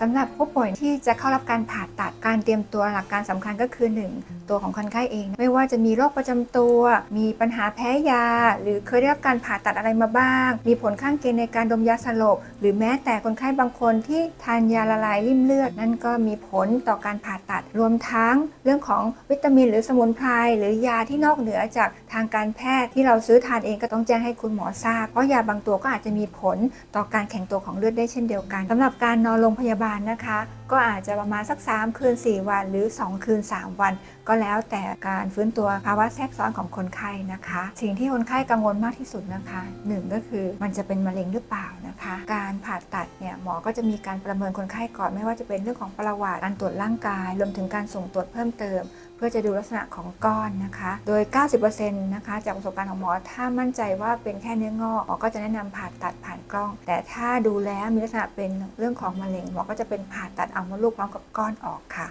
สำหรับผู้ป่วยที่จะเข้ารับการผ่าตัดการเตรียมตัวหลักการสำคัญก็คือ 1 ตัวของคนไข้เอง ไม่ว่าจะมีโรคประจำตัว มีปัญหาแพ้ยา หรือเคยได้รับการผ่าตัดอะไรมาบ้าง มีผลข้างเคียงในการดมยาสลบ หรือแม้แต่คนไข้บางคนที่ทานยาละลายริ่มเลือด นั่นก็มีผลต่อการผ่าตัด รวมทั้งเรื่องของวิตามิน หรือสมุนไพรหรือยาที่นอกเหนือจากทางการแพทย์ที่เราซื้อทานเองก็ต้องแจ้งให้คุณหมอทราบ เพราะยาบางตัวก็อาจจะมีผลต่อการแข็งตัวของเลือดได้เช่นเดียวกันสำหรับการนอนโรงพยาบาลนะคะ ก็อาจจะประมาณสัก 3 คืน 4 วัน หรือ 2 คืน 3 วัน ก็แล้วแต่การฟื้นตัวภาวะแทรกซ้อนของคนไข้นะคะ สิ่งที่คนไข้กังวลมากที่สุดนะคะหนึ่งก็คือมันจะเป็นมะเร็งหรือเปล่านะคะ การผ่าตัดเนี่ยหมอก็จะมีการประเมินคนไข้ก่อนไม่ว่าจะเป็นเรื่องของประวัติการตรวจร่างกาย รวมถึงการส่งตรวจเพิ่มเติมเพื่อจะดูลักษณะของก้อนนะคะ โดย 90%นะคะ จากประสบการณ์ของหมอ ถ้ามั่นใจว่าเป็นแค่เนื้องอก หมอก็จะแนะนำผ่าตัดผ่า กล้อง แต่ถ้าดูแล้วมีลักษณะเป็นเรื่องของมะเร็งหมอก็จะเป็นผ่าตัดเอามดลูกพร้อมกับก้อนออกค่ะ